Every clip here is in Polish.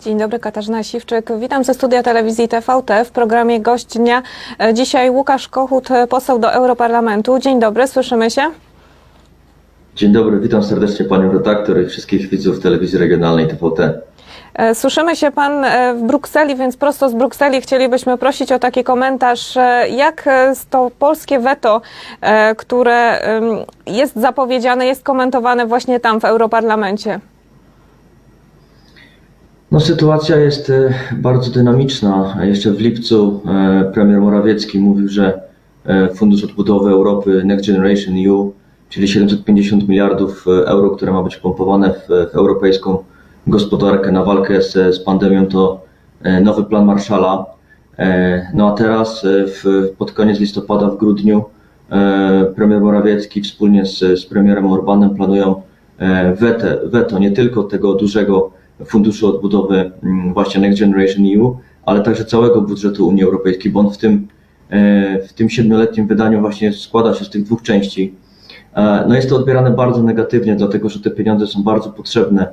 Dzień dobry, Katarzyna Siwczyk. Witam ze studia telewizji TVT w programie Gość Dnia. E, Dzisiaj Łukasz Kochut, e, poseł do Europarlamentu. Dzień dobry, słyszymy się? Dzień dobry, witam serdecznie panią redaktor i wszystkich widzów telewizji regionalnej TVT. E, Słyszymy się pan e, w Brukseli, więc prosto z Brukseli chcielibyśmy prosić o taki komentarz, e, jak to polskie weto, które jest zapowiedziane, jest komentowane właśnie tam w Europarlamencie. No, sytuacja jest bardzo dynamiczna. Jeszcze w lipcu premier Morawiecki mówił, że Fundusz Odbudowy Europy Next Generation EU, czyli 750 miliardów euro, które ma być pompowane w europejską gospodarkę na walkę z, z pandemią, to e, nowy plan Marshalla. E, No a teraz e, w, pod koniec listopada, w grudniu, premier Morawiecki wspólnie z, z premierem Orbanem planują e, wetę, weto nie tylko tego dużego Funduszu Odbudowy mm, właśnie Next Generation EU, ale także całego budżetu Unii Europejskiej, bo on w tym, w tym siedmioletnim wydaniu właśnie składa się z tych dwóch części. No jest to odbierane bardzo negatywnie, dlatego że te pieniądze są bardzo potrzebne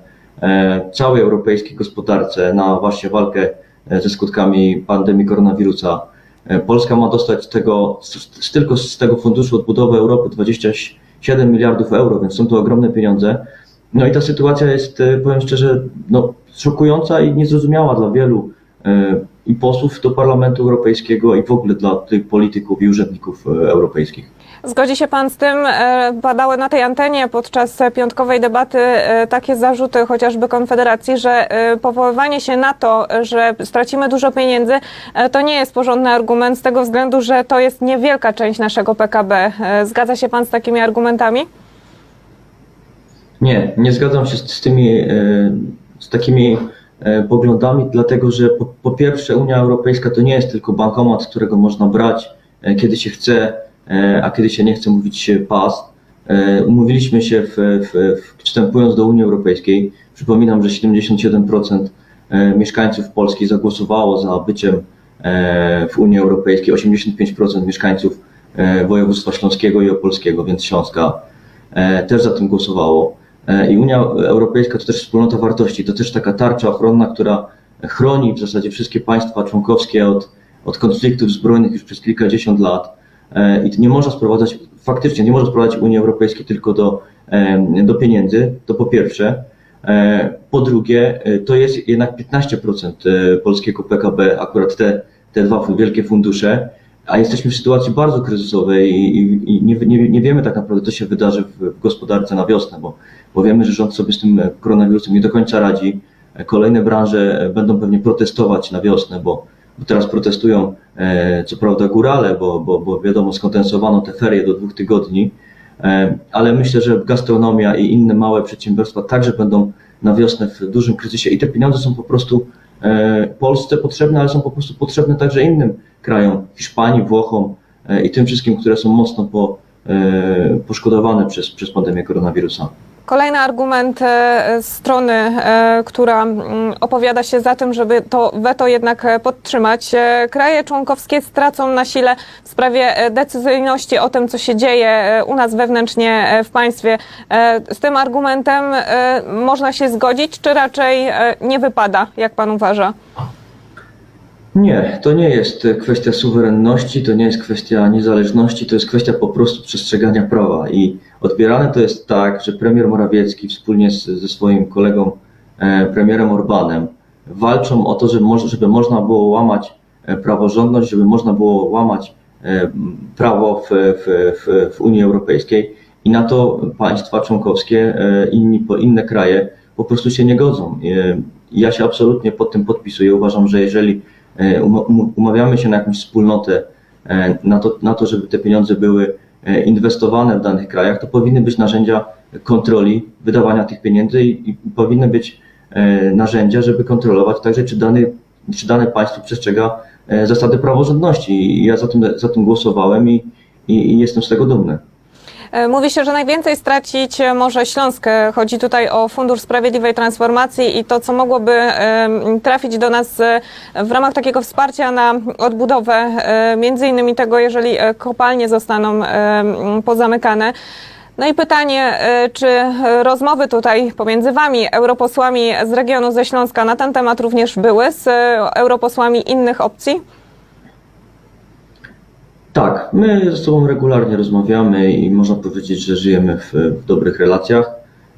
całej europejskiej gospodarce na właśnie walkę e, ze skutkami pandemii koronawirusa. E, Polska ma dostać tego, z, tylko z tego Funduszu Odbudowy Europy 27 miliardów euro, więc są to ogromne pieniądze. No i ta sytuacja jest, e, powiem szczerze, no, szokująca i niezrozumiała dla wielu e, i posłów do Parlamentu Europejskiego i w ogóle dla tych polityków i urzędników e, europejskich. Zgodzi się pan z tym? E, Padały na tej antenie podczas piątkowej debaty e, takie zarzuty chociażby Konfederacji, że e, powoływanie się na to, że stracimy dużo pieniędzy, e, to nie jest porządny argument z tego względu, że to jest niewielka część naszego PKB. E, Zgadza się pan z takimi argumentami? Nie, nie zgadzam się z, tymi, e, z takimi e, poglądami, dlatego że po, po pierwsze Unia Europejska to nie jest tylko bankomat, z którego można brać, e, kiedy się chce, e, a kiedy się nie chce mówić pas. E, Umówiliśmy się w, w, w, wstępując do Unii Europejskiej. Przypominam, że 77% e, mieszkańców Polski zagłosowało za byciem e, w Unii Europejskiej, 85% mieszkańców e, województwa śląskiego i opolskiego, więc Śląska e, też za tym głosowało. E, I Unia Europejska to też wspólnota wartości, to też taka tarcza ochronna, która chroni w zasadzie wszystkie państwa członkowskie od, od konfliktów zbrojnych już przez kilkadziesiąt lat. E, I nie można sprowadzać, faktycznie nie można sprowadzać Unii Europejskiej tylko do, do pieniędzy, to po pierwsze. E, Po drugie, e, to jest jednak 15% e, polskiego PKB, akurat te, te dwa wielkie fundusze, a jesteśmy w sytuacji bardzo kryzysowej i, i, nie, nie, nie wiemy tak naprawdę, co się wydarzy w, w gospodarce na wiosnę, bo, bo wiemy, że rząd sobie z tym koronawirusem nie do końca radzi. Kolejne branże będą pewnie protestować na wiosnę, bo teraz protestują e, co prawda górale, bo, bo, bo wiadomo, skondensowano te ferie do dwóch tygodni, e, ale myślę, że gastronomia i inne małe przedsiębiorstwa także będą na wiosnę w dużym kryzysie i te pieniądze są po prostu e, Polsce potrzebne, ale są po prostu potrzebne także innym krajom, Hiszpanii, Włochom i tym wszystkim, które są mocno po, poszkodowane przez, przez pandemię koronawirusa. Kolejny argument e, strony, e, która mm, opowiada się za tym, żeby to weto jednak e, podtrzymać. E, Kraje członkowskie stracą na sile w sprawie e, decyzyjności o tym, co się dzieje e, u nas wewnętrznie e, w państwie. E, Z tym argumentem e, można się zgodzić, czy raczej e, nie wypada, jak pan uważa? Nie, to nie jest kwestia suwerenności, to nie jest kwestia niezależności, to jest kwestia po prostu przestrzegania prawa. I odbierane to jest tak, że premier Morawiecki wspólnie z, ze swoim kolegą e, premierem Orbanem walczą o to, żeby, żeby można było łamać e, praworządność, żeby można było łamać e, prawo w, w, w, w Unii Europejskiej i na to państwa członkowskie, inni, inne kraje po prostu się nie godzą. Ja się absolutnie pod tym podpisuję. Uważam, że jeżeli umawiamy się na jakąś wspólnotę, e, na to, na to, żeby te pieniądze były e, inwestowane w danych krajach, to powinny być narzędzia kontroli wydawania tych pieniędzy i, i powinny być e, narzędzia, żeby kontrolować także, czy, dany, czy dane państwo przestrzega e, zasady praworządności. I ja za tym, za tym głosowałem i, i, i jestem z tego dumny. E, Mówi się, że najwięcej stracić e, może Śląsk. E, Chodzi tutaj o Fundusz Sprawiedliwej Transformacji i to, co mogłoby trafić do nas w ramach takiego wsparcia na odbudowę, między innymi tego, jeżeli kopalnie zostaną pozamykane. No i pytanie, czy rozmowy tutaj pomiędzy Wami, europosłami z regionu ze Śląska na ten temat również były z europosłami innych opcji? Tak, my ze sobą regularnie rozmawiamy i można powiedzieć, że żyjemy w, w dobrych relacjach.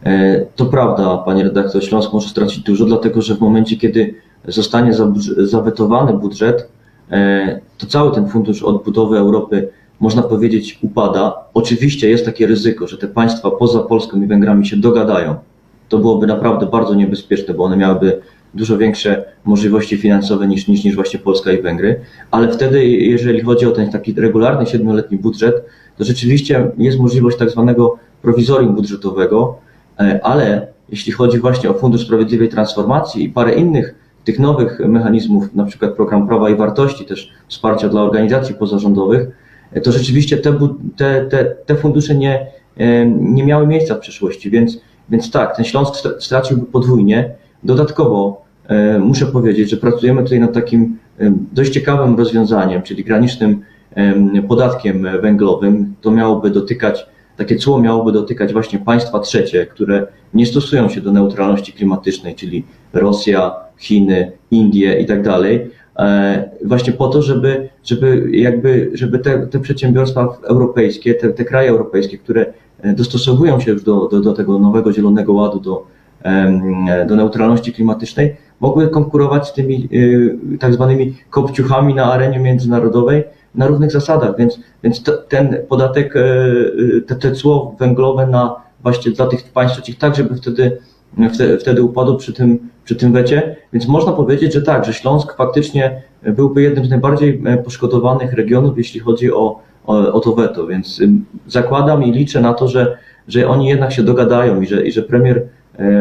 E, To prawda, panie redaktor, Śląsk może stracić dużo, dlatego że w momencie, kiedy zostanie zawetowany budżet, e, to cały ten fundusz odbudowy Europy, można powiedzieć, upada. Oczywiście jest takie ryzyko, że te państwa poza Polską i Węgrami się dogadają. To byłoby naprawdę bardzo niebezpieczne, bo one miałyby dużo większe możliwości finansowe niż, niż, niż właśnie Polska i Węgry, ale wtedy, jeżeli chodzi o ten taki regularny siedmioletni budżet, to rzeczywiście jest możliwość tak zwanego prowizorium budżetowego, e, ale jeśli chodzi właśnie o Fundusz Sprawiedliwej Transformacji i parę innych tych nowych mechanizmów, na przykład program Prawa i Wartości, też wsparcia dla organizacji pozarządowych, e, to rzeczywiście te, te, te, te fundusze nie, e, nie miały miejsca w przeszłości, więc, więc tak, ten Śląsk stra- straciłby podwójnie. Dodatkowo muszę powiedzieć, że pracujemy tutaj nad takim e, dość ciekawym rozwiązaniem, czyli granicznym em, podatkiem węglowym. To miałoby dotykać, takie cło miałoby dotykać właśnie państwa trzecie, które nie stosują się do neutralności klimatycznej, czyli Rosja, Chiny, Indie i tak dalej. E, Właśnie po to, żeby, żeby, jakby, żeby te, te przedsiębiorstwa europejskie, te, te kraje europejskie, które e, dostosowują się już do, do, do tego nowego Zielonego Ładu, do, do neutralności klimatycznej, mogły konkurować z tymi y, tak zwanymi kopciuchami na arenie międzynarodowej na równych zasadach, więc, więc te- ten podatek, e, te, te cło węglowe na właśnie dla tych państw trzecich tak, żeby wtedy, wtedy, wtedy upadło przy tym, przy tym wecie, więc można powiedzieć, że tak, że Śląsk faktycznie byłby jednym z najbardziej e, poszkodowanych regionów, jeśli chodzi o, o, o to weto, więc zakładam i liczę na to, że, że oni jednak się dogadają i że, i że premier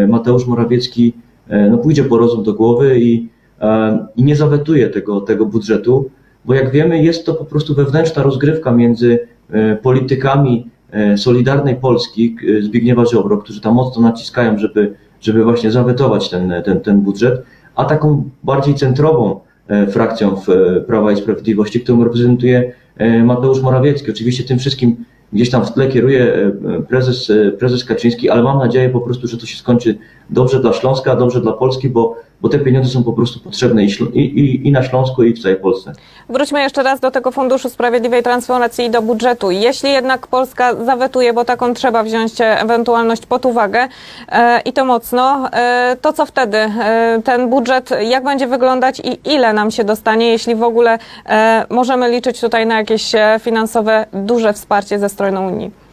Mateusz Morawiecki e, no, pójdzie po rozum do głowy i, e, i nie zawetuje tego, tego budżetu, bo jak wiemy, jest to po prostu wewnętrzna rozgrywka między e, politykami e, Solidarnej Polski, Zbigniewa Ziobro, którzy tam mocno naciskają, żeby, żeby właśnie zawetować ten, ten, ten budżet, a taką bardziej centrową e, frakcją e, Prawa i Sprawiedliwości, którą reprezentuje e, Mateusz Morawiecki. Oczywiście tym wszystkim gdzieś tam w tle kieruje e, prezes, e, prezes Kaczyński, ale mam nadzieję po prostu, że to się skończy dobrze dla Śląska, dobrze dla Polski, bo, bo te pieniądze są po prostu potrzebne i, i, i na Śląsku, i w całej Polsce. Wróćmy jeszcze raz do tego Funduszu Sprawiedliwej Transformacji i do budżetu. Jeśli jednak Polska zawetuje, bo taką trzeba wziąć e, ewentualność pod uwagę e, i to mocno, e, to co wtedy? E, ten budżet jak będzie wyglądać i ile nam się dostanie, jeśli w ogóle e, możemy liczyć tutaj na jakieś e, finansowe, duże wsparcie ze strony Unii?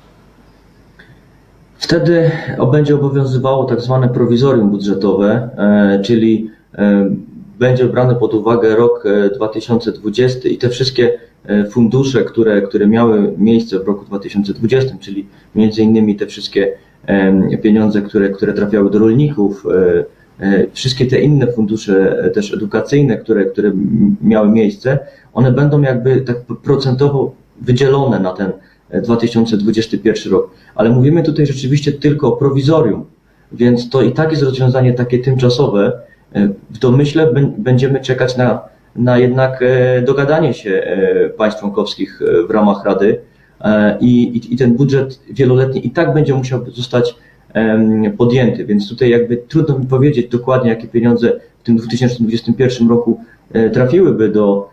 Wtedy będzie obowiązywało tak zwane prowizorium budżetowe, e, czyli e, będzie brany pod uwagę rok e, 2020 i te wszystkie e, fundusze, które, które miały miejsce w roku 2020, czyli między innymi te wszystkie pieniądze, które, które trafiały do rolników, e, e, wszystkie te inne fundusze e, też edukacyjne, które, które miały miejsce, one będą jakby tak procentowo wydzielone na ten e, 2021 rok. Ale mówimy tutaj rzeczywiście tylko o prowizorium, więc to i tak jest rozwiązanie takie tymczasowe. E, W domyśle bę- będziemy czekać na, na jednak e, dogadanie się e, państw członkowskich w ramach Rady i, i, i ten budżet wieloletni i tak będzie musiał zostać podjęty, więc tutaj jakby trudno mi powiedzieć dokładnie, jakie pieniądze w tym 2021 roku trafiłyby do,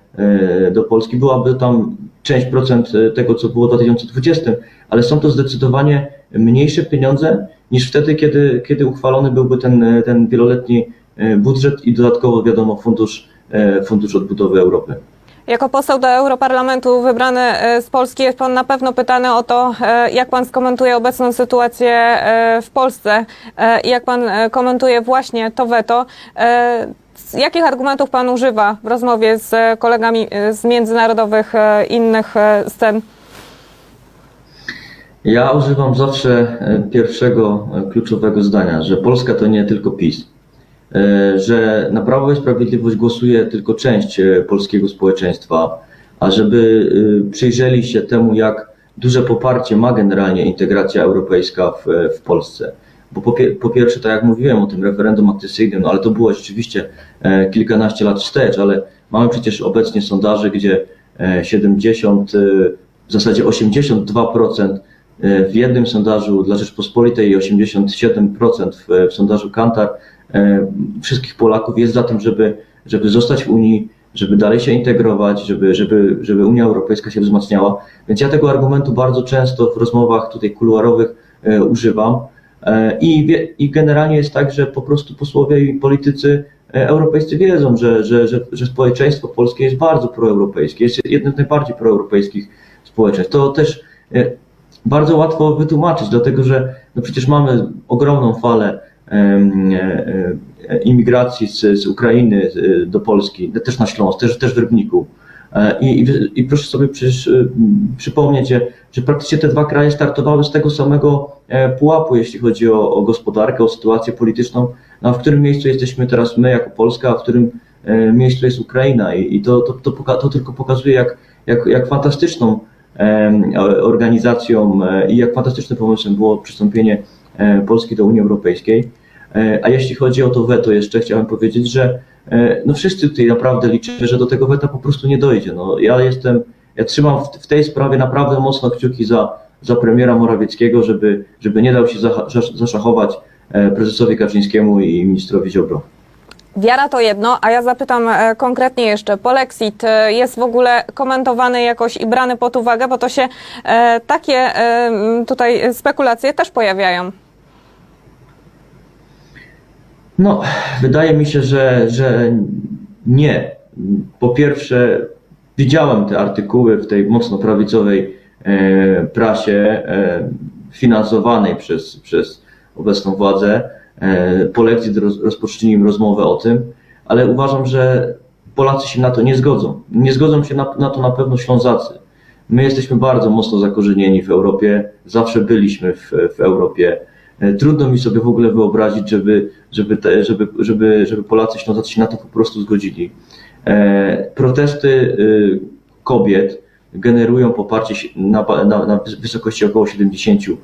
do Polski. Byłaby tam część procent e, tego, co było w 2020, ale są to zdecydowanie mniejsze pieniądze niż wtedy, kiedy, kiedy uchwalony byłby ten, e, ten wieloletni e, budżet i dodatkowo wiadomo fundusz, fundusz odbudowy Europy. Jako poseł do Europarlamentu wybrany z Polski jest pan na pewno pytany o to, jak pan skomentuje obecną sytuację w Polsce i jak pan komentuje właśnie to weto. Jakich argumentów pan używa w rozmowie z e, kolegami e, z międzynarodowych e, innych scen? Ja używam zawsze pierwszego kluczowego zdania, że Polska to nie tylko PiS. Że na Prawo i Sprawiedliwość głosuje tylko część polskiego społeczeństwa, a żeby przyjrzeli się temu, jak duże poparcie ma generalnie integracja europejska w, w Polsce. Bo po, po pierwsze, tak jak mówiłem o tym referendum akcesyjnym, no ale to było rzeczywiście e, kilkanaście lat wstecz, ale mamy przecież obecnie sondaże, gdzie e, 70, e, w zasadzie 82% e, w jednym sondażu dla Rzeczpospolitej i 87% w, w sondażu Kantar e, wszystkich Polaków jest za tym, żeby, żeby zostać w Unii, żeby dalej się integrować, żeby, żeby, żeby Unia Europejska się wzmacniała. Więc ja tego argumentu bardzo często w rozmowach tutaj kuluarowych e, używam. E, I, I generalnie jest tak, że po prostu posłowie i politycy e, europejscy wiedzą, że, że, że, że społeczeństwo polskie jest bardzo proeuropejskie, jest jednym z najbardziej proeuropejskich społeczeństw. To też e, bardzo łatwo wytłumaczyć, dlatego że no przecież mamy ogromną falę imigracji z, z Ukrainy do Polski, też na Śląsk, też, też w Rybniku. E, I, i, I proszę sobie e, przypomnieć, że, że praktycznie te dwa kraje startowały z tego samego e, pułapu, jeśli chodzi o, o gospodarkę, o sytuację polityczną. No, w którym miejscu jesteśmy teraz my jako Polska, a w którym e, miejscu jest Ukraina. I, i to, to, to, poka- to tylko pokazuje, jak, jak, jak fantastyczną organizacją i jak fantastycznym pomysłem było przystąpienie Polski do Unii Europejskiej. A jeśli chodzi o to weto, jeszcze chciałem powiedzieć, że no wszyscy tutaj naprawdę liczymy, że do tego weta po prostu nie dojdzie. No, ja jestem, ja trzymam w, w tej sprawie naprawdę mocno kciuki za, za premiera Morawieckiego, żeby, żeby nie dał się zaszachować e, prezesowi Kaczyńskiemu i ministrowi Ziobro. Wiara to jedno, a ja zapytam e, konkretnie jeszcze. Polexit e, jest w ogóle komentowany jakoś i brany pod uwagę, bo to się e, takie e, tutaj spekulacje też pojawiają. No, wydaje mi się, że, że nie. Po pierwsze, widziałem te artykuły w tej mocno prawicowej e, prasie e, finansowanej przez, przez obecną władzę. E, Polexit roz, rozpoczęli im rozmowę o tym, ale uważam, że Polacy się na to nie zgodzą. Nie zgodzą się na, na to na pewno Ślązacy. My jesteśmy bardzo mocno zakorzenieni w Europie, zawsze byliśmy w, w Europie. E, Trudno mi sobie w ogóle wyobrazić, żeby, żeby, te, żeby, żeby, żeby Polacy Ślązacy się na to po prostu zgodzili. E, Protesty y, kobiet generują poparcie na, na, na wysokości około 70%.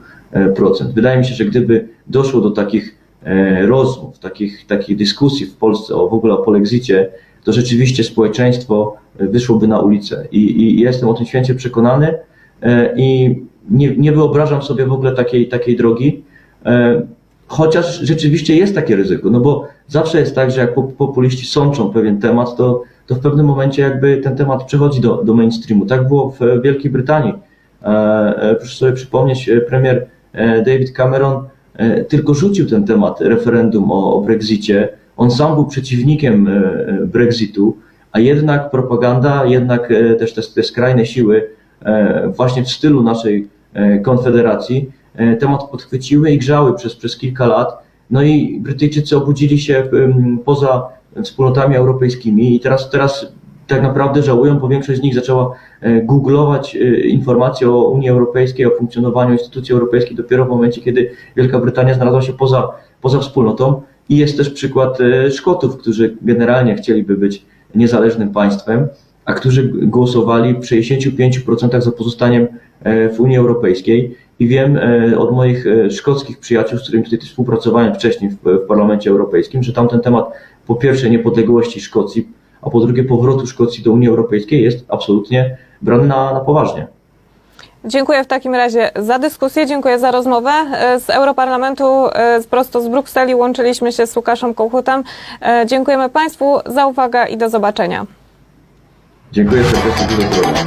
Wydaje mi się, że gdyby doszło do takich e, rozmów, takich, takich dyskusji w Polsce o w ogóle o polexicie, to rzeczywiście społeczeństwo e, wyszłoby na ulicę. I, i jestem o tym święcie przekonany e, i nie, nie wyobrażam sobie w ogóle takiej, takiej drogi. E, Chociaż rzeczywiście jest takie ryzyko, no bo zawsze jest tak, że jak pop- populiści sączą pewien temat, to, to w pewnym momencie jakby ten temat przechodzi do, do mainstreamu. Tak było w Wielkiej Brytanii. E, e, Proszę sobie przypomnieć, e, premier e, David Cameron e, tylko rzucił ten temat referendum o, o Brexicie. On sam był przeciwnikiem e, e, Brexitu, a jednak propaganda, jednak e, też te, te skrajne siły e, właśnie w stylu naszej e, konfederacji e, temat podchwyciły i grzały przez, przez kilka lat. No i Brytyjczycy obudzili się poza wspólnotami europejskimi i teraz, teraz tak naprawdę żałują, bo większość z nich zaczęła e, googlować e, informacje o Unii Europejskiej, o funkcjonowaniu instytucji europejskich dopiero w momencie, kiedy Wielka Brytania znalazła się poza, poza wspólnotą. I jest też przykład e, Szkotów, którzy generalnie chcieliby być niezależnym państwem, a którzy głosowali w 65% za pozostaniem e, w Unii Europejskiej. I wiem e, od moich e, szkockich przyjaciół, z którymi tutaj współpracowałem wcześniej w, Parlamencie Europejskim, że tamten temat po pierwsze niepodległości Szkocji, a po drugie powrotu Szkocji do Unii Europejskiej jest absolutnie brany na, na poważnie. Dziękuję w takim razie za dyskusję, dziękuję za rozmowę. E, Z Europarlamentu prosto z Brukseli łączyliśmy się z Łukaszem Kołchutem. E, Dziękujemy Państwu za uwagę i do zobaczenia. Dziękuję serdecznie za rozmowę.